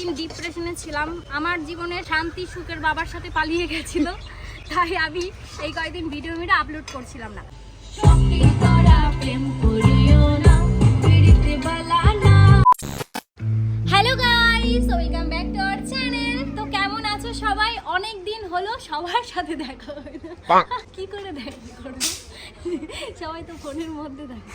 কয়েকদিন ডিপ্রেশনে ছিলাম। আমার জীবনে শান্তি সুখের বাবার সাথে পালিয়ে গেছিল। তাই আমি এই কয়েকদিন ভিডিও ভিডিও আপলোড করছিলাম না। Hello guys welcome back to our channel তো কেমন আছো সবাই? অনেক দিন হলো সবার সাথে দেখা হয় কি করে দেখা করব? সবাই তো ফোনের মধ্যে থাকে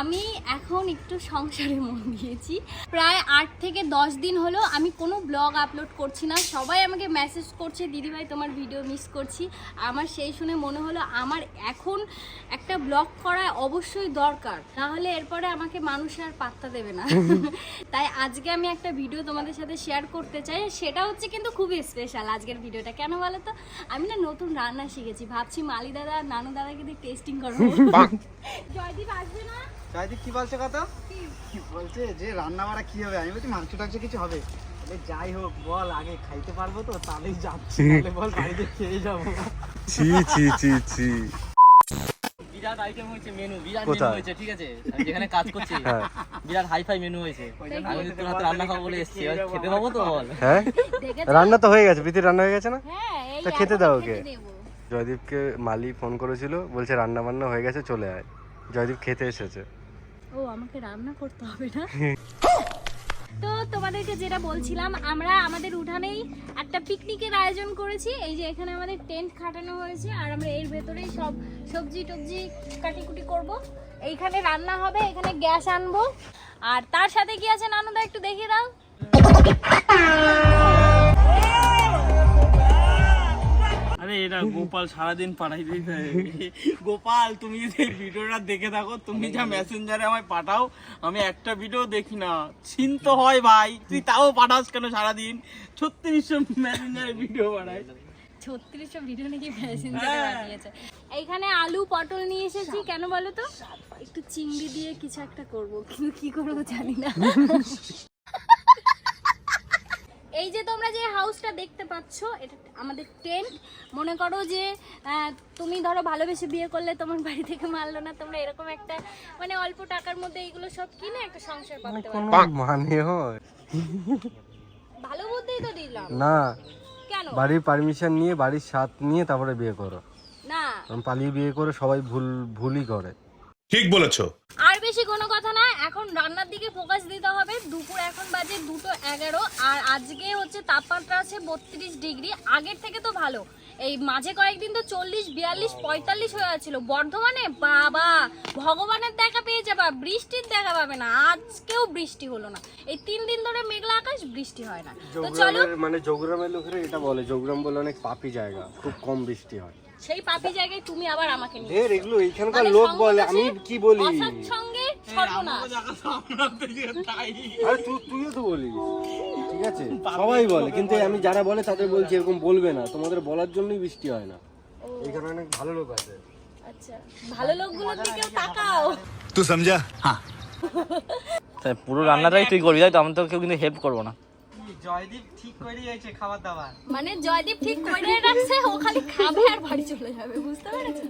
আমি এখন একটু সংসারে মন দিয়েছি। প্রায় আট থেকে দশ দিন হলো আমি কোনো ব্লগ আপলোড করছি না। সবাই আমাকে মেসেজ করছে দিদিভাই তোমার ভিডিও মিস করছি। আমার সেই শুনে মনে হলো আমার এখন একটা ব্লগ করা অবশ্যই দরকার। নাহলে এরপরে আমাকে মানুষ আর পাত্তা দেবে না। তাই আজকে আমি একটা ভিডিও তোমাদের সাথে শেয়ার করতে চাই। সেটা হচ্ছে কিন্তু খুবই স্পেশাল আজকের ভিডিওটা কেন বলো তো? আমি না নতুন রান্না শিখেছি। ভাবছি মালি দাদা নানু দাদাকে দিয়ে টেস্টিং করব। জয়দীপ আসবে না? জয়দীপ কি বলছে কথা বলছে? যে রান্না বাড়া কি হবে? আমি বলছি মাংস টাংস কিছু হবে। যাই হোক বল আগে খাইতে পারব তো তাহলেই যাচ্ছি। তাহলে বল বাড়িতে খেয়ে যাব। ছি ছি ছি ছি। বিরাট আইটেম হয়েছে মেনু বিরাট কোথায়? মেনু হয়েছে ঠিক আছে? আমি যেখানে কাজ করছি হ্যাঁ। বিরাট হাইফাই মেনু হয়েছে। আমি তোর হাতে রান্না খাব বলে এসেছি খেতে পাবো তো বল? হ্যাঁ? রান্না তো হয়ে গেছে প্রীতির রান্না হয়ে গেছে না? হ্যাঁ তা খেতে দাও ওকে। জয়দীপকে মালি ফোন করেছিল বলছে রান্না বান্না হয়ে গেছে চলে আয়। জয়দীপ খেতে এসেছে। ও আমাকে রান্না করতে হবে না? তো তোমাদেরকে যেটা বলছিলাম আমরা আমাদের উঠানেই একটা পিকনিকের আয়োজন করেছি। এই যে এখানে আমাদের টেন্ট খাটানো হয়েছে আর আমরা এর ভেতরেই সব সবজি টবজি কাটিকুটি করব। এইখানে রান্না হবে এখানে গ্যাস আনব। আর তার সাথে কি আছে নানুদা একটু দেখিয়ে দাও। আরে এটা গোপাল সারাদিন পাঠাই দিতে গোপাল তুমি যদি এই ভিডিওটা দেখে থাকো তুমি যা মেসেঞ্জারে আমায় পাঠাও আমি একটা ভিডিও দেখি না। চিন্ত হয় ভাই তুই তাও পাঠাস কেন সারাদিন? ছত্রিশশো মেসেঞ্জারে ভিডিও পাঠাই ছত্রিশশো ভিডিও নাকি মেসেঞ্জারে পাঠিয়েছে। এইখানে আলু পটল নিয়ে এসেছি কেন বলো তো? একটু চিংড়ি দিয়ে কিছু একটা করব কিন্তু কি করব জানি না। এই যে তোমরা যে হাউসটা দেখতে পাচ্ছ এটা আমাদের টেন্ট মনে করো যে তুমি ধরো ভালোবেসে বিয়ে করলে তোমার বাড়ি থেকে মারলো না তোমরা এরকম একটা মানে অল্প টাকার মধ্যে এইগুলো সব কিনে একটা সংসার করতে কোনো পারো মানে হয়। ভালো বুদ্ধিই তো দিলাম। না। কেন? বাড়ির পারমিশন নিয়ে বাড়ির সাথ নিয়ে তারপরে বিয়ে করো। না। কারণ পালিয়ে বিয়ে করে সবাই ভুল ভুলই করে। ঠিক বলেছ। আর বেশি কোনো কথা না এখন রান্নার দিকে ফোকাস দিতে হবে। দুপুর এখন বাজে দুটো এগারো আর আজকে হচ্ছে তাপমাত্রা আছে বত্রিশ ডিগ্রি। আগের থেকে তো ভালো। এই মাঝে কয়েকদিন তো চল্লিশ বিয়াল্লিশ পঁয়তাল্লিশ হয়ে যাচ্ছিল। বর্ধমানে বাবা ভগবানের দেখা পেয়ে যাবা বৃষ্টির দেখা পাবে না। আজকেও বৃষ্টি হলো না। এই তিন দিন ধরে মেঘলা আকাশ বৃষ্টি হয় না। তো চলো। মানে যোগগ্রামের লোকেরা এটা বলে যোগগ্রাম বলে অনেক পাপি জায়গা খুব কম বৃষ্টি হয়। সেই পাপি জায়গায় তুমি আবার আমাকে নিয়ে ঢের এগুলো এইখানকার মানে লোক বলে আমি কি বলি? অসৎ সঙ্গে সর্বনাশ। আরে তুই তুইও তো বলিস। ঠিক আছে? সবাই বলে কিন্তু আমি যারা বলে তাদের বলছি এরকম বলবে না। তোমাদের বলার জন্যই বৃষ্টি হয় না। কারণে অনেক ভালো লোক আছে। আচ্ছা ভালো লোকগুলোর দিকেও তাকাও। তুই সমঝা? তাই পুরো রান্নাটাই তুই করবি তাই তো আমি তো কেউ কিন্তু হেল্প করব না। জয়দীপ ঠিক করে যাচ্ছে খাবার দাবার। মানে জয়দীপ ঠিক করে রাখছে, ও খালি খাবে আর বাড়ি চলে যাবে, বুঝতে পেরেছ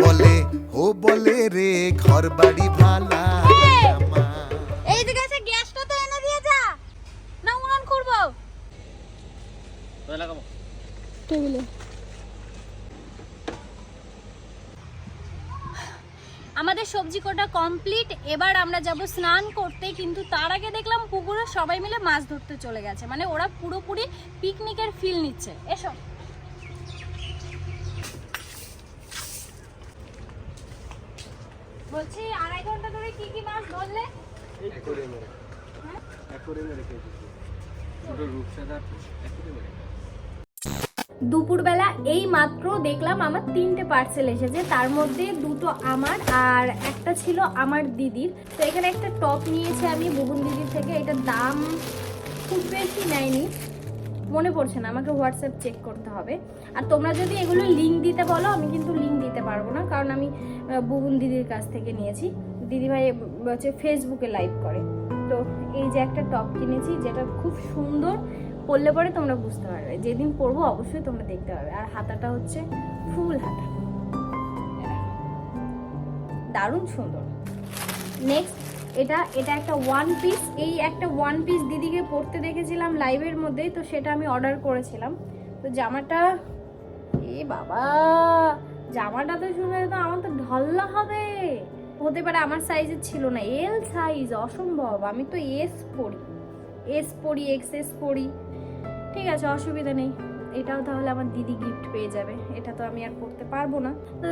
বলে ও বলে রে ঘর বাড়ি ভালা এই দিকে আছে গ্যাসটা তো এনে দিয়ে যা। না উনান করব। লাগাবো। টেবিলে। আমাদের সবজি কোটা কমপ্লিট এবার আমরা যাব স্নান করতে কিন্তু তার আগে দেখলাম পুকুরে সবাই মিলে মাছ ধরতে চলে গেছে। মানে ওরা পুরোপুরি পিকনিকের ফিল নিচ্ছে। এসো। বলছি আড়াই ঘণ্টা ধরে কি কি মাছ ধরলে? অ্যাকোরিয়ামে অ্যাকোরিয়ামে রেখে দিয়েছি। দুটো রূপসাদা অ্যাকোরিয়ামে রেখে দুপুরবেলা এই মাত্র দেখলাম আমার তিনটে পার্সেল এসেছে। তার মধ্যে দুটো আমার আর একটা ছিল আমার দিদির। তো এখানে একটা টপ নিয়েছে আমি বুবুন দিদির থেকে। এটার দাম খুব বেশি নেয়নি। মনে পড়ছে না আমাকে হোয়াটসঅ্যাপ চেক করতে হবে। আর তোমরা যদি এগুলো লিঙ্ক দিতে বলো আমি কিন্তু লিঙ্ক দিতে পারব না। কারণ আমি বুবুন দিদির কাছ থেকে নিয়েছি। দিদিভাই হচ্ছে ফেসবুকে লাইভ করে। তো এই যে একটা টপ কিনেছি, যেটা খুব সুন্দর, পরলে পরে তোমরা বুঝতে পারবে। যেদিন পরবো অবশ্যই তোমরা দেখতে পাবে। আর হাতাটা হচ্ছে ফুল হাতা। দারুণ সুন্দর। নেক্সট এটা এটা একটা ওয়ান পিস এই একটা ওয়ান পিস দিদিকে পরতে দেখেছিলাম লাইভের মধ্যেই, তো সেটা আমি অর্ডার করেছিলাম। তো জামাটা, এ বাবা! জামাটা তো শুনে তো আমার তো ঢল্লা হবে। হতে পারে আমার সাইজের ছিল না। এল সাইজ অসম্ভব। আমি তো এস পরি। এস পরি এক্স এস পরি। ঠিক আছে, অসুবিধা নেই। এটাও তাহলে আমার দিদি গিফট পেয়ে যাবে। এটা তো আমি আর করতে পারব না। তো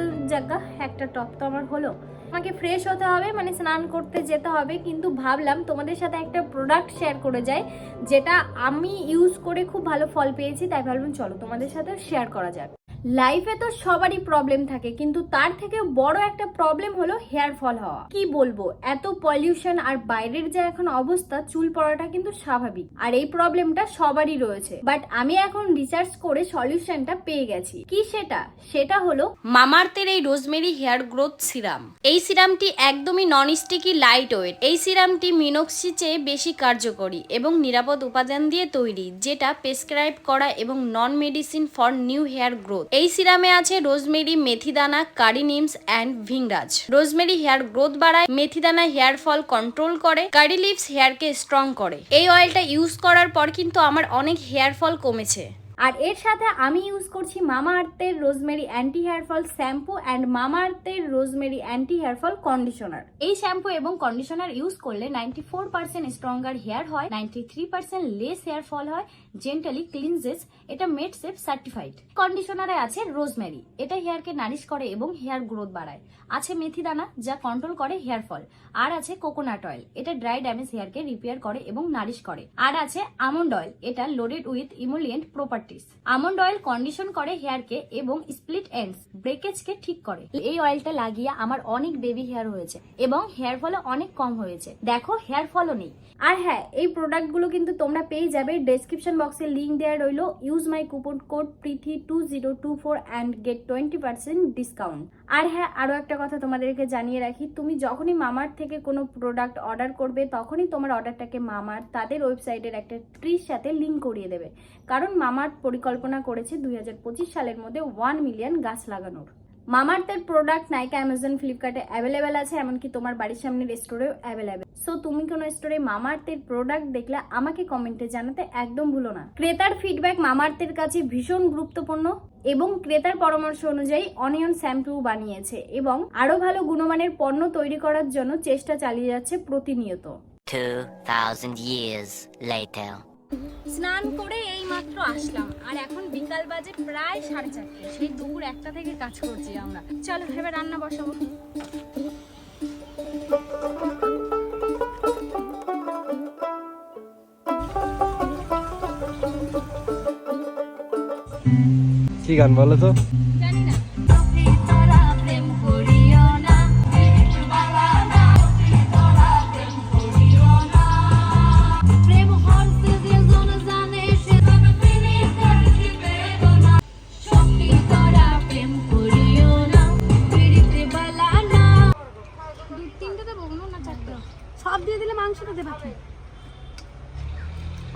একটা টপ তো আমার হলো। আমাকে ফ্রেশ হতে হবে মানে স্নান করতে যেতে হবে। কিন্তু ভাবলাম তোমাদের সাথে একটা প্রোডাক্ট শেয়ার করে যাই, যেটা আমি ইউজ করে খুব ভালো ফল পেয়েছি। তাই ভাবলাম, চলো তোমাদের সাথে শেয়ার করা যাক। লাইফে তো সবারই প্রবলেম থাকে, কিন্তু তার থেকে বড় একটা প্রবলেম হলো হেয়ার ফল হওয়া। কি বলব? এত পলিউশন আর বাইরের যে এখন অবস্থা, চুল পড়াটা কিন্তু স্বাভাবিক। আর এই প্রবলেমটা সবারই রয়েছে। বাট আমি এখন রিসার্চ করে সলিউশনটা পেয়ে গেছি। কি সেটা? সেটা হলো মামার্থের এই রোজমেরি হেয়ার গ্রোথ সিরাম এই সিরামটি একদমই নন স্টিকি লাইট ওয়েট এই সিরামটি মিনক্সি চেয়ে বেশি কার্যকরী এবং নিরাপদ উপাদান দিয়ে তৈরি, যেটা প্রেসক্রাইব করা এবং non medicine for new hair growth এই সিরামে আছে রোজমেরি, মেথিদানা, curry নিমস and bhringraj. Rosemary hair growth বাড়ায়, মেথিদানা হেয়ার ফল কন্ট্রোল করে, কারি লিভস হেয়ারকে স্ট্রং করে। এই অয়েলটা ইউজ করার পর কিন্তু আমার অনেক হেয়ার ফল কমেছে। আর এর সাথে আমি ইউজ করছি মামা আর্থের rosemary anti hair fall shampoo and মামা আর্থের rosemary anti hair fall conditioner এই শ্যাম্পু এবং কন্ডিশনার ইউজ করলে ninety four percent stronger hair হয় ninety three percent less hair fall হয় জেন্টালি ক্লিনজেস এটা মেড সেফ সার্টিফাইড কন্ডিশনারে আছে রোজমেরি এটা হেয়ারকে নারিশ করে এবং হেয়ার গ্রোথ বাড়ায়। আছে মেথি দানা, যা কন্ট্রোল করে হেয়ার ফল আর আছে কোকোনাট অয়েল এটা ড্রাই ড্যামেজ হেয়ারকে রিপেয়ার করে এবং নারিশ করে। আর আছে আমন্ড অয়েল এটা loaded with emollient properties almond oil condition করে হেয়ারকে এবং স্প্লিট এন্ডস ব্রেকেজকে ঠিক করে। এই অয়েলটা লাগিয়ে আমার অনেক বেবি হেয়ার হয়েছে এবং হেয়ার ফলও অনেক কম হয়েছে। দেখো হেয়ার ফলও নেই। আর হ্যাঁ এই প্রোডাক্টগুলো কিন্তু তোমরা পেয়ে যাবে। ডেসক্রিপশন বক্সে লিঙ্ক দেওয়া রইল। Use my coupon code Preeti two zero two four and get twenty percent discount আর হ্যাঁ আরও একটা কথা তোমাদেরকে জানিয়ে রাখি। তুমি যখনই মামার থেকে কোনো প্রোডাক্ট অর্ডার করবে, তখনই তোমার অর্ডারটাকে মামার, তাদের ওয়েবসাইটের একটা ট্রির সাথে লিঙ্ক করিয়ে দেবে। কারণ মামার পরিকল্পনা করেছে দুই হাজার পঁচিশ সালের মধ্যে ওয়ান মিলিয়ন গাছ লাগানোর। মামার্থের প্রোডাক্ট নাইকা অ্যামাজন ফ্লিপকার্টে অ্যাভেলেবেল আছে এমনকি তোমার বাড়ির সামনের স্টোরেও অ্যাভেলেবেল সো তুমি কোনো স্টোরে মামার্থের প্রোডাক্ট দেখলে আমাকে কমেন্টে জানাতে একদম ভুলো না। ক্রেতার ফিডব্যাক মামার্থের কাছে ভীষণ গুরুত্বপূর্ণ এবং ক্রেতার পরামর্শ অনুযায়ী অনিয়ন শ্যাম্পু বানিয়েছে এবং আরও ভালো গুণমানের পণ্য তৈরি করার জন্য চেষ্টা চালিয়ে যাচ্ছে প্রতিনিয়ত। 2,000 years later. স্নান করে এই মাত্র আসলাম। আর এখন বিকাল বাজে প্রায় সাড়ে চারটে। সেই দুপুর একটা থেকে কাজ করছি আমরা। চলো, এবার রান্না বসাবো। কি গান বলো তো?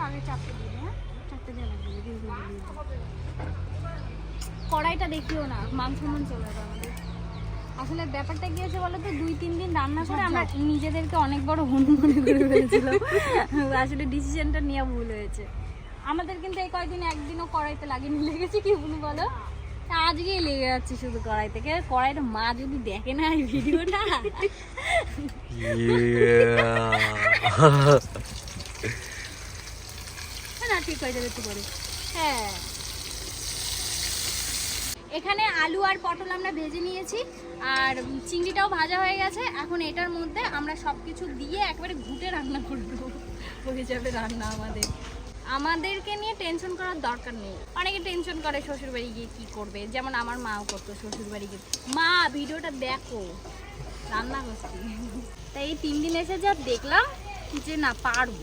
আগে চারটে দিবি হ্যাঁ? চারটে দিবি। কড়াইটা দেখিও না মান সম্মান চলে যাবে। আমাদের আসলে ব্যাপারটা কি হয়েছে বলো তো দুই তিন দিন রান্না করে আমরা নিজেদেরকে অনেক বড় হুন মনে করে ফেলেছিলাম। আসলে ডিসিশনটা নেওয়া ভুল হয়েছে। আমাদের কিন্তু এই কয়েকদিন একদিনও কড়াইতে লাগেনি। লেগেছে কি বুনু বলো? আজকেই লেগে যাচ্ছে শুধু কড়াই থেকে। কড়াইটা মা যদি দেখে না এই ভিডিওটা। না ঠিক হয়ে যাবে একটু পরে? হ্যাঁ। এখানে আলু আর পটল আমরা ভেজে নিয়েছি আর চিংড়িটাও ভাজা হয়ে গেছে। এখন এটার মধ্যে আমরা সব কিছু দিয়ে একবারে ঘুটে রান্না করে দেবো হয়ে যাবে রান্না আমাদের। আমাদেরকে নিয়ে টেনশন করার দরকার নেই। অনেকে টেনশন করে শ্বশুরবাড়ি গিয়ে কী করবে? যেমন আমার মাও করতো শ্বশুরবাড়ি গিয়ে। মা ভিডিওটা দেখো। রান্না করছি। তাই এই তিন দিন এসে যা দেখলাম যে না পারব।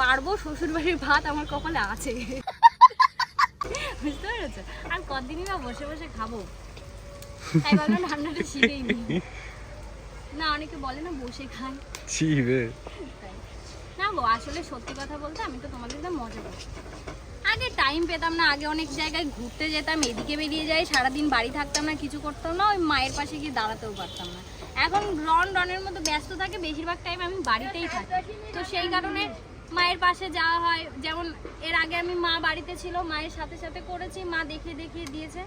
পারব? শ্বশুর বাড়ির ভাত আমার কপালে আছে। বুঝতে পেরেছ? আর কদিনই না বসে বসে খাব? তাই ভাবলাম রান্নাটা শিখেই নি না অনেকে বলে না বসে ছিবে না গো আসলে সত্যি কথা বলতে আমি তো তোমাদের সাথে মজা করি। আগে টাইম পেতাম না আগে অনেক জায়গায় ঘুরতে যেতাম এদিকে বেরিয়ে যাই সারাদিন বাড়ি থাকতাম না কিছু করতাম না ওই মায়ের পাশে গিয়ে দাঁড়াতেও পারতাম না। এখন রন রনের মতো ব্যস্ত থাকে বেশিরভাগ টাইম আমি বাড়িতেই থাকি। তো সেই কারণে মায়ের পাশে যাওয়া হয়। যেমন এর আগে আমি মা বাড়িতে ছিল, মায়ের সাথে সাথে করেছি, মা দেখিয়ে দেখিয়ে দিয়েছে।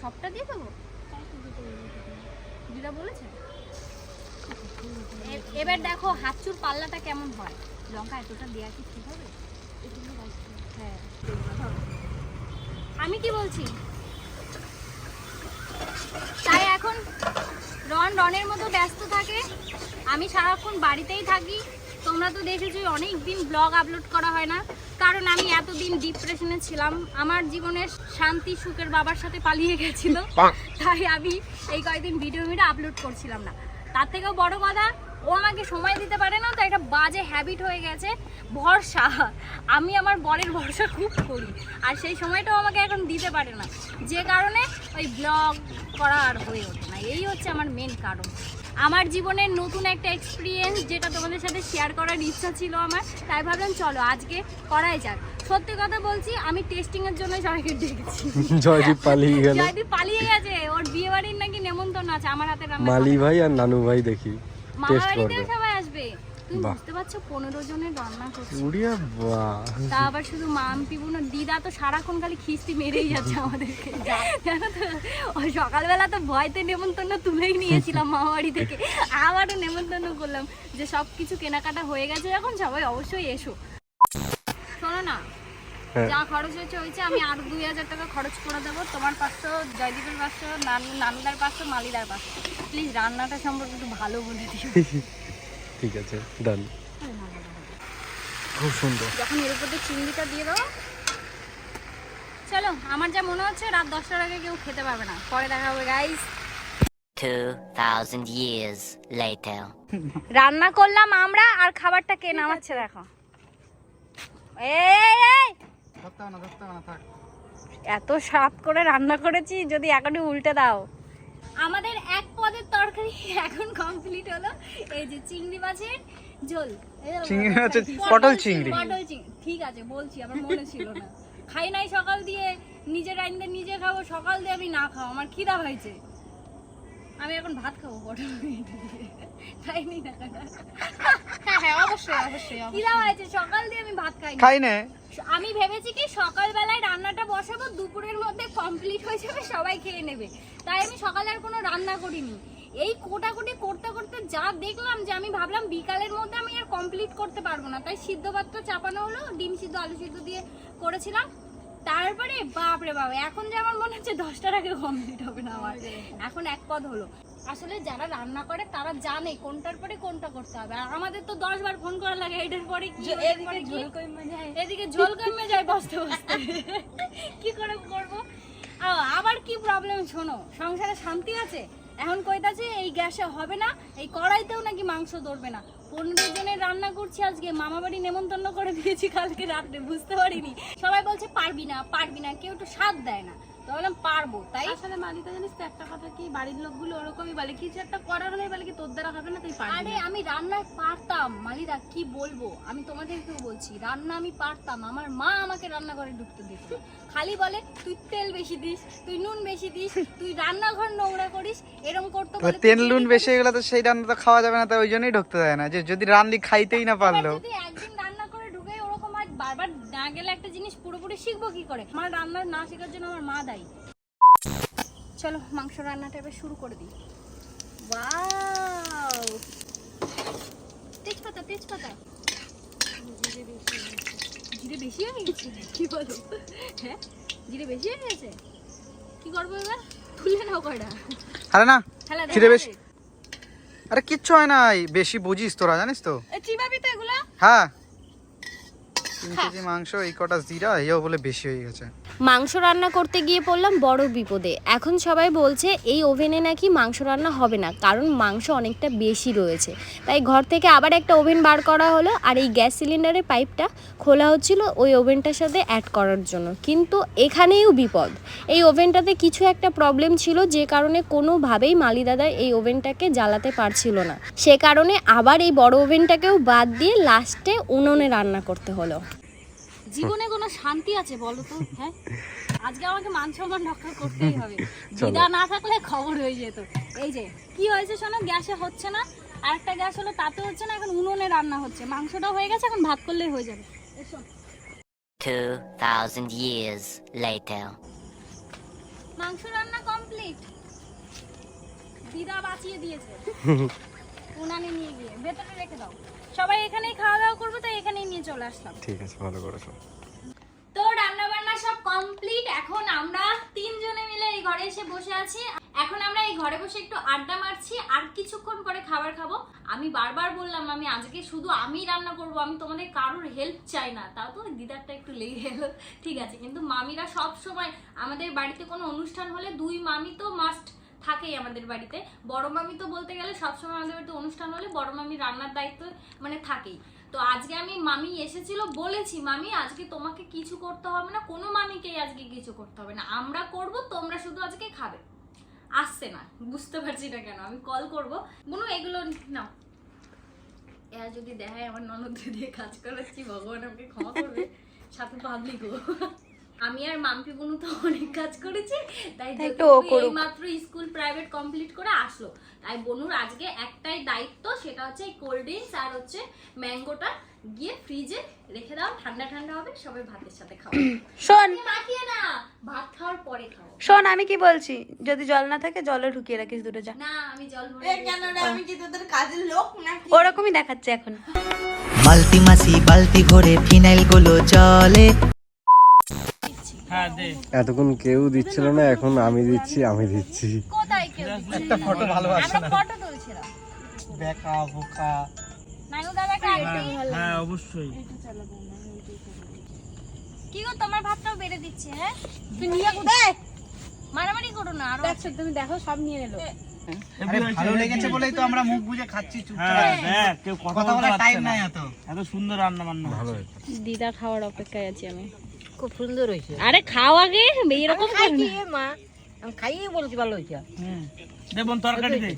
সবটা দিয়ে দেবো? দিদা বলেছে? এবার দেখো হাতচুর পাল্লাটা কেমন হয়। লঙ্কা এতটা দেওয়া কি ঠিক হবে? হ্যাঁ। আমি কি বলছি? তাই এখন রন রনের মতো ব্যস্ত থাকে। আমি সারাক্ষণ বাড়িতেই থাকি। তোমরা তো দেখেছ অনেক দিন ব্লগ আপলোড করা হয় না। কারণ আমি এতদিন ডিপ্রেশনে ছিলাম আমার জীবনের শান্তি সুখের বাবার সাথে পালিয়ে গেছিল। তাই আমি এই কয়েকদিন ভিডিও ভিডিও আপলোড করছিলাম না। তার থেকেও বড় কথা ও আমাকে সময় দিতে পারে না তো এটা বাজে হ্যাবিট হয়ে গেছে ভরসা। আমি আমার বরের ভরসা খুব করি আর সেই সময়টাও আমাকে এখন দিতে পারে না। যে কারণে ওই ব্লগ করা আর হয়ে ওঠে না। এই হচ্ছে আমার মেন কারণ। আমার জীবনের নতুন একটা এক্সপিরিয়েন্স যেটা তোমাদের সাথে শেয়ার করার ইচ্ছা ছিল আমার তাই ভাবলাম চলো আজকে করাই যাক। সত্যি কথা বলছি আমি টেস্টিং এর জন্য সবাইকে ডেকেছি জয়দীপ পালিয়ে গেল। জয়দীপ পালিয়ে গেছে ওর বিয়ে বাড়ির নাকি নেমন্তন্ন আছে আমার হাতে রান্না মালি ভাই আর নানু ভাই দেখি টেস্ট করবে। সবাই আসবে। তুমি বুঝতে পারছ পনেরো জনের রান্না করছে। উড়িয়া তা আবার শুধু মাম না দিদা তো সারাক্ষণ খালি খিস্তি মেরেই যাচ্ছে আমাদেরকে। জানো তো ওই সকালবেলা তো ভয়তে নেমন্তন্ন তুলেই নিয়েছিলাম মামা বাড়ি থেকে। আবারও নেমন্তন্ন করলাম যে সব কিছু কেনাকাটা হয়ে গেছে এখন সবাই অবশ্যই এসো। শোনো না হ্যাঁ। যা খরচ হয়েছে হয়েছে আমি আর দুই হাজার টাকা খরচ করে দেবো। তোমার পাঁচশো জয়দীপের পাঁচশো নানু নানুদার পাঁচশো মালিদার পাঁচশো। প্লিজ রান্নাটা সম্পর্কে একটু ভালো বলে দিও। ঠিক আছে ডান খুব সুন্দর। যখন এর উপর দিয়ে চিংড়িটা দিয়ে দাও চলো আমার যা মনে হচ্ছে রাত দশটার আগে কেউ খেতে পারবে না। পরে দেখা হবে গাইস 2,000 years later. রান্না করলাম আমরা আর খাবারটা কে নামাচ্ছে দেখো। এই এই ধরতে না ধরতে না থাক। এত স্বাদ করে রান্না করেছি যদি এখনই উল্টে দাও। আমাদের এক পদের তরকারি এখন কমপ্লিট হলো। এই যে চিংড়ি মাছের ঝোল। চিংড়ি মাছের পটল চিংড়ি। পটল চিংড়ি। ঠিক আছে বলছি আমার মনে ছিল না। খাই নাই সকাল দিয়ে নিজের রাইন্দে নিজে খাব সকাল দিয়ে আমি না খাও আমার খিদা হয়েছে। আমি এখন ভাত খাব পটল হ্যাঁ হ্যাঁ অবশ্যই অবশ্যই সকাল দিয়ে আমি ভাত খাই খাই নে আমি ভেবেছি কি সকালবেলায় রান্নাটা বসাবো দুপুরের মধ্যে কমপ্লিট হয়ে যাবে সবাই খেয়ে নেবে। তাই আমি সকালে আর কোনো রান্না করিনি। এই কোটাকুটি করতে করতে যা দেখলাম যে আমি ভাবলাম বিকালের মধ্যে আমি আর কমপ্লিট করতে পারব না। তাই সিদ্ধ ভাতটা চাপানো হলো ডিম সিদ্ধ আলু সিদ্ধ দিয়ে করেছিলাম। তারপরে বাপরে বাপ এখন যে আমার মনে হচ্ছে দশটার আগে কমপ্লিট হবে না আমার। এখন এক পদ হলো। আসলে যারা রান্না করে তারা জানে কোনটার পরে কোনটা করতে হবে। আর আমাদের তো দশ বার ফোন করা লাগে এটার পরে কি ওটার পরে কি? এদিকে ঝোল কমে যায় বসতে বসতে। কি করে করব? আবার কি প্রবলেম শোনো সংসারে শান্তি আছে? এখন কইতাছে এই গ্যাসে হবে না এই কড়াইতেও নাকি মাংস ধরবে না। পনেরো জনের রান্না করছি আজকে মামা বাড়ি নেমন্তন্ন করে দিয়েছি কালকে রাত্রে বুঝতে পারিনি। সবাই বলছে পারবি না পারবি না কেউ একটু স্বাদ দেয় না। তো বললাম পারব তাই? আসলে মালিকা জানিস তো একটা কথা কি বাড়ির লোকগুলো ওরকমই বলে কিছু একটা করার হলে বলে কি তোর দ্বারা হবে না তুই পারবি আরে আমি রান্না পারতাম। মালিদা কি বলব? আমি তোমাদেরকেও বলছি রান্না আমি পারতাম। আমার মা আমাকে রান্না করে ঢুকতে দিত। খালি বলে তুই তেল বেশি দিস তুই নুন বেশি দিস তুই রান্নাঘর নোংরা করিস এরকম করতে বলে তেল নুন বেশি এগুলো তো সেই রান্না তো খাওয়া যাবে না তাই ওই জন্যই ঢুকতে দেয় না যে যদি রান্দি খাইতেই না পারল। যদি একদিন বারবার না গেলে একটা জিনিস পুরোপুরি শিখব কি করে? আমার রান্না না শেখার জন্য আমার মা দায়ী। চলো মাংস রান্নাটা এবার শুরু করে দিই। তেজপাতা তেজপাতা। জিরে বেশি হয়ে গেছে। কি বলো? হ্যাঁ? জিরে বেশি হয়ে গেছে? কি করব এবার? তুলে নাও কয়টা? আরে না খিদে বেশি আরে কিচ্ছু হয় নাই বেশি বুঝিস তোরা জানিস তো? চিবাবি তো এগুলা? হ্যাঁ। তিন কেজি মাংস এই কটা জিরা এও বলে বেশি হয়ে গেছে। মাংস রান্না করতে গিয়ে পড়লাম বড় বিপদে। এখন সবাই বলছে, এই ওভেনে নাকি মাংস রান্না হবে না, কারণ মাংস অনেকটা বেশি রয়েছে। তাই ঘর থেকে আবার একটা ওভেন বার করা হলো, আর এই গ্যাস সিলিন্ডারের পাইপটা খোলা হচ্ছিল ওই ওভেনটার সাথে অ্যাড করার জন্য। কিন্তু এখানেও বিপদ। এই ওভেনটাতে কিছু একটা প্রবলেম ছিল, যে কারণে কোনোভাবেই মালি দাদা এই ওভেনটাকে জ্বালাতে পারছিল না। সে কারণে আবার এই বড় ওভেনটাকেও বাদ দিয়ে লাস্টে উনুনে রান্না করতে হলো। জীবনে কোনো শান্তি আছে বলো তো? হ্যাঁ? আজকে আমাকে মান সম্মান রক্ষা করতেই হবে। দিদা না থাকলে খবর হয়ে যেত। এই যে কি হয়েছে শোনো? গ্যাসে হচ্ছে না। আর একটা গ্যাস হলো তাতে হচ্ছে না এখন উনুনে রান্না হচ্ছে। মাংসটা হয়ে গেছে এখন ভাত করলেই হয়ে যাবে। এসো 2,000 years later. মাংস রান্না কমপ্লিট দিদা বাঁচিয়ে দিয়েছে। উনানে নিয়ে গিয়ে। ভেতরে রেখে দাও। সবাই এখানেই খাওয়া দাওয়া করব তাই এখানেই নিয়ে চলে আসলাম। ঠিক আছে ভালো করেছ। তো রান্না বান্না সব কমপ্লিট এখন আমরা তিনজনে মিলে এই ঘরে এসে বসে আছি। এখন আমরা এই ঘরে বসে একটু আড্ডা মারছি আর কিছুক্ষণ পরে খাবার খাব। আমি বারবার বললাম আমি আজকে শুধু আমি রান্না করব আমি তোমাদের কারোর হেল্প চাই না। তাও তো দিদারটা একটু লেগে গেলো। ঠিক আছে কিন্তু মামিরা সব সময় আমাদের বাড়িতে কোনো অনুষ্ঠান হলে দুই মামি তো মাস্ট থাকেই আমাদের বাড়িতে। বড় মামি তো বলতে গেলে সবসময় আমাদের বাড়িতে অনুষ্ঠান হলে বড় মামি রান্নার দায়িত্ব মানে থাকেই। তো আজকে আমি মামি এসেছিল, বলেছি, মামি, আজকে তোমাকে কিছু করতে হবে না, কোনো মামিকেই আজকে কিছু করতে হবে না। আমরা করব, তোমরা শুধু আজকে খাবে। আসছে না, বুঝতে পারছি না কেন, আমি কল করব। বুনু, এগুলো নাও। এরা যদি দেখায় আমার ননদ দিয়ে কাজ করাচ্ছি, ভগবান আমাকে ক্ষমা করবে, সাথে পাবলিকও আমি আর মাম্পি বুনু তো অনেক কাজ করেছি তাই মাত্র স্কুল প্রাইভেট কমপ্লিট করে আসলো। তাই বনুর আজকে একটাই দায়িত্ব সেটা হচ্ছে এই কোল্ড ড্রিঙ্কস আর হচ্ছে ম্যাঙ্গোটা গিয়ে ফ্রিজে রেখে দাও ঠান্ডা ঠান্ডা হবে সবাই ভাতের সাথে খাও। শোন। মাখিয়ে না ভাত খাওয়ার পরে খাও। শোন আমি কি বলছি? যদি জল না থাকে জলে ঢুকিয়ে রাখিস দুটো যা। না আমি জল ভরে কেন না আমি কি তোদের কাজের লোক না ওরকমই দেখাচ্ছে এখন। মাল্টি মাসি বালতি ভরে ফিনাইলগুলো চলে দে এতক্ষণ কেউ দিচ্ছিল না এখন আমি দিচ্ছি আমি দিচ্ছি। কোথায় কেউ দিচ্ছে? একটা ফটো ভালো আসছে না। ফটো তুলছিলাম। বেকা বোকা। হ্যাঁ অবশ্যই। কি গো তোমার ভাতটাও বেড়ে দিচ্ছে হ্যাঁ? তুই নিয়ে কোথায় মারামারি করো না আরও। দেখছ তুমি দেখো সব নিয়ে নিলো ভালো লেগেছে বলেই তো আমরা মুখ বুজে খাচ্ছি চুপচাপ। হ্যাঁ কেউ কথা কথা বলার টাইম নাই এত। এত সুন্দর রান্না বান্না ভালো দিদা খাওয়ার অপেক্ষায় আছি আমি। খুব সুন্দর হয়েছে। আরে খাও আগে এরকম না। মা? আমি খাইয়ে বলছি ভালো হয়েছে। হুম। দে বোন তরকারি দে।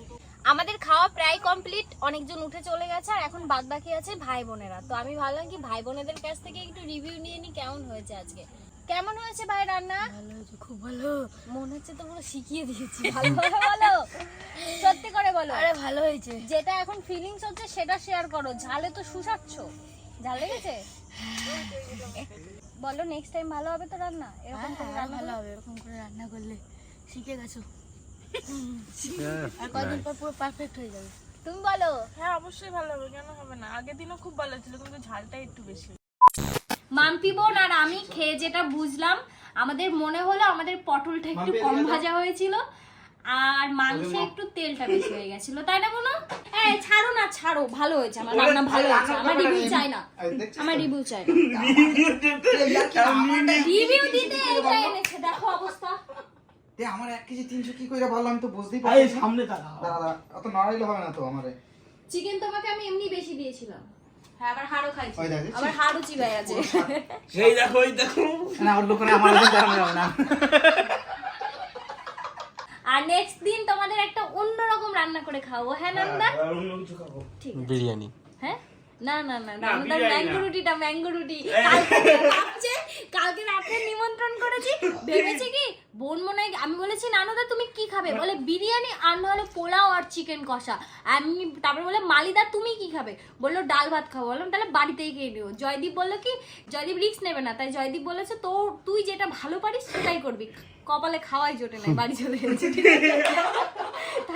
আমাদের খাওয়া প্রায় কমপ্লিট অনেকজন উঠে চলে গেছে আর এখন বাদ বাকি আছে ভাই বোনেরা। তো আমি ভাবলাম কি ভাই বোনেদের কাছ থেকে একটু রিভিউ নিয়ে নি কেমন হয়েছে আজকে? কেমন হয়েছে ভাই রান্না? ভালো হয়েছে খুব ভালো। মনে হচ্ছে তো পুরো শিখিয়ে দিয়েছি। ভালো ভাবে বলো সত্যি করে বলো। আরে ভালো হয়েছে। যেটা এখন ফিলিংস হচ্ছে সেটা শেয়ার করো। ঝালে তো শুষাচ্ছ। ঝাল লেগেছে? বলো নেক্সট টাইম ভালো হবে তো রান্না? এরকম করে রান্না ভালো হবে এরকম করে রান্না করলে শিখে গেছো। আর কদিন পর পুরো পারফেক্ট হয়ে যাবে। তুমি বলো। হ্যাঁ অবশ্যই ভালো হবে কেন হবে না? আগের দিনও খুব ভালো ছিল কিন্তু ঝালটা একটু বেশি। মাম্পি বোন আর আমি খেয়ে যেটা বুঝলাম আমাদের মনে হলো আমাদের পটলটা একটু কম ভাজা হয়েছিল। আর মাংসে একটু তেলটা বেশি হয়ে গেছিল তাই না বলো এই ছাড়ো না ছাড়ো ভালো হয়েছে আমার রান্না ভালো হয়েছে আমার রিভিউ চাই না। আমার রিভিউ চাই না। রিভিউ দিতে এইটা এনেছে দেখো অবস্থা। দে আমার এক কেজি তিনশো কি করে ভালো আমি তো বুঝতেই এই পারছি সামনে দাঁড়া দাঁড়া অত নড়াইলে হবে না তো আমারে। চিকেন তোমাকে আমি এমনি বেশি দিয়েছিলাম। হ্যাঁ আবার হাড়ও খাইছি। ওই? আবার হাড়ও চিবাই আছে। এই দেখো এই দেখো। না ওর আমার না। আর নেক্সট দিন তোমাদের একটা অন্যরকম রান্না করে খাওয়াবো হ্যাঁ নন্দা? অন্য ঠিক বিরিয়ানি। হ্যাঁ? না না না না, ম্যাঙ্গো রুটিটা ম্যাঙ্গো রুটি কালকে কালকে রাতে নিমন্ত্রণ করেছি ভেবেছে কি বোন মনে হয় আমি বলেছি নানুদা তুমি কি খাবে? বলে বিরিয়ানি আর নাহলে পোলাও আর চিকেন কষা। আমি তারপরে বলে মালিদা তুমি কি খাবে? বলল ডাল ভাত খাব। বললাম তাহলে বাড়িতেই খেয়ে নিও। জয়দীপ বলল কি জয়দীপ রিক্স নেবে না। তাই জয়দীপ বলেছে তো তুই যেটা ভালো পারিস সেটাই করবি। কপালে খাওয়াই জোটে নাই বাড়ি চলে গেছে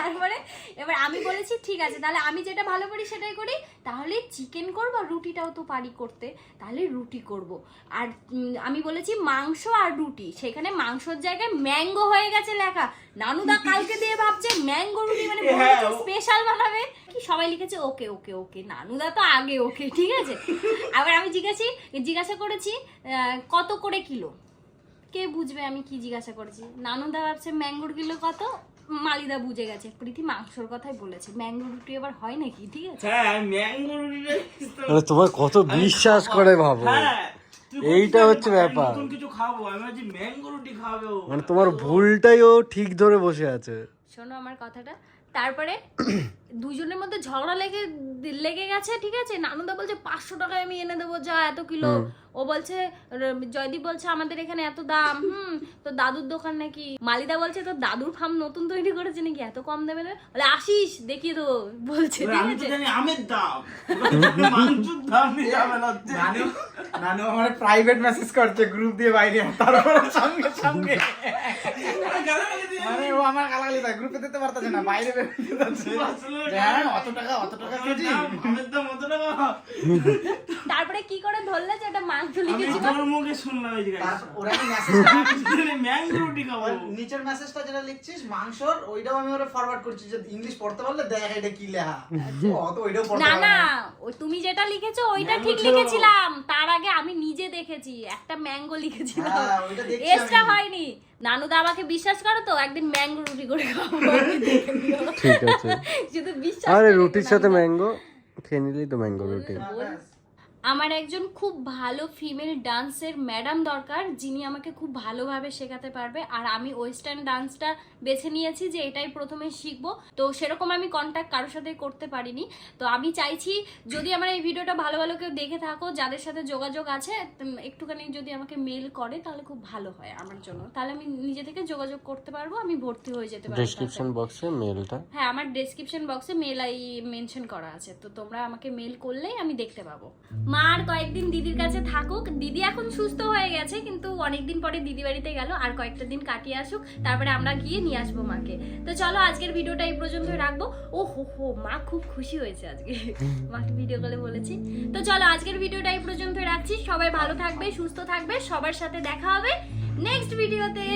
তারপরে এবার আমি বলেছি ঠিক আছে তাহলে আমি যেটা ভালো করি সেটাই করি। তাহলে চিকেন করব আর রুটিটাও তো পারি করতে। তাহলে রুটি করব। আর আমি বলেছি মাংস আর রুটি। সেখানে মাংসর জায়গায় ম্যাঙ্গো হয়ে গেছে লেখা। নানুদা কালকে দিয়ে ভাবছে ম্যাঙ্গো রুটি মানে স্পেশাল বানাবে। কি সবাই লিখেছে ওকে ওকে ওকে নানুদা তো আগে ওকে ঠিক আছে? আবার আমি জিজ্ঞাসি জিজ্ঞাসা করেছি আহ, কত করে কিলো? কে বুঝবে আমি কি জিজ্ঞাসা করছি? নানুদা ভাবছে ম্যাঙ্গোর কিলো কত? মালিদা বুঝে গেছে। প্রীতি মাংসর কথাই বলেছে। ম্যাঙ্গো রুটি আবার হয় নাকি? ঠিক আছে? হ্যাঁ ম্যাঙ্গো রুটি তোমার কত বিশ্বাস করে ভাবো। হ্যাঁ এইটা হচ্ছে ব্যাপার। নতুন কিছু খাব। আমি আজ ম্যাঙ্গো রুটি খাব মানে তোমার ভুলটাই ও ঠিক ধরে বসে আছে। শোনো আমার কথাটা। তারপরে দুজনের মধ্যে ঝগড়া লেগে লেগে গেছে ঠিক আছে? নানুদা বলছে পাঁচশো টাকায় আমি এনে দেবো যা এত কিলো। ও বলছে জয়দীপ বলছে আমাদের এখানে এত দাম হুম তো দাদুর দোকান নাকি? মালিদা বলছে তো দাদুর ফার্ম নতুন তৈরি করেছে নাকি? এত কম দেবে না বলে আসিস দেখিয়ে তো বলছে ঠিক আছে? আমের দাম। দাম নানু নানু আমার প্রাইভেট মেসেজ করছে গ্রুপ দিয়ে বাইরে তারপরে সঙ্গে সঙ্গে। মানে ও আমার গালাগালি দেয়। গ্রুপে দিতে পারতেছে না বাইরে হ্যাঁ অত টাকা অত টাকা কেজি। আমের অত টাকা। তারপরে কি করে ধরলে যে এটা মাংস আমি লিখেছিল তোর মুখে শুনলাম এই ওরা কি মেসেজ ম্যাঙ্গো রুটি খাব। নিচের মেসেজটা যেটা লিখছিস মাংসর ওইটাও আমি ওরা ফরওয়ার্ড করছি যে ইংলিশ পড়তে পারলে দেখ এটা কি লেখা। অত ওইটাও পড়তে না না তুমি যেটা লিখেছো ওইটা ঠিক লিখেছিলাম। তার আগে আমি নিজে দেখেছি একটা ম্যাঙ্গো লিখেছিলাম। হ্যাঁ, এসটা হয়নি। নানুদা আমাকে বিশ্বাস করো তো একদিন ম্যাঙ্গো রুটি করে খাব। ঠিক আছে। শুধু বিশ্বাস আরে রুটির সাথে ম্যাঙ্গো খেয়ে নিলেই তো ম্যাঙ্গো রুটি। আমার একজন খুব ভালো ফিমেল ডান্সের ম্যাডাম দরকার যিনি আমাকে খুব ভালোভাবে শেখাতে পারবে। আর আমি ওয়েস্টার্ন ডান্সটা বেছে নিয়েছি যে এটাই প্রথমে শিখব। তো সেরকম আমি কন্ট্যাক্ট কারোর সাথে করতে পারিনি। তো আমি চাইছি যদি আমার এই ভিডিওটা ভালো ভালো কেউ দেখে থাকো যাদের সাথে যোগাযোগ আছে একটুখানি যদি আমাকে মেল করে তাহলে খুব ভালো হয় আমার জন্য। তাহলে আমি নিজে থেকে যোগাযোগ করতে পারব আমি ভর্তি হয়ে যেতে পারব ডেসক্রিপশন বক্সে মেলটা হ্যাঁ আমার ডেসক্রিপশন বক্সে মেল আই মেনশন করা আছে। তো তোমরা আমাকে মেল করলেই আমি দেখতে পাবো। মা আর কয়েকদিন দিদির কাছে থাকুক। দিদি এখন সুস্থ হয়ে গেছে, কিন্তু অনেকদিন পরে দিদি বাড়িতে গেল, আর কয়েকটা দিন কাটিয়ে আসুক, তারপরে আমরা গিয়ে নিয়ে আসব মাকে। তো চলো, আজকের ভিডিওটা এই পর্যন্ত রাখব। ও হো হো, মা খুব খুশি হয়েছে আজকে। মাকে ভিডিও কলে বলেছি। তো চলো, আজকের ভিডিওটা এই পর্যন্ত রাখছি। সবাই ভালো থাকবে, সুস্থ থাকবে, সবার সাথে দেখা হবে। নেক্সট ভিডিওতে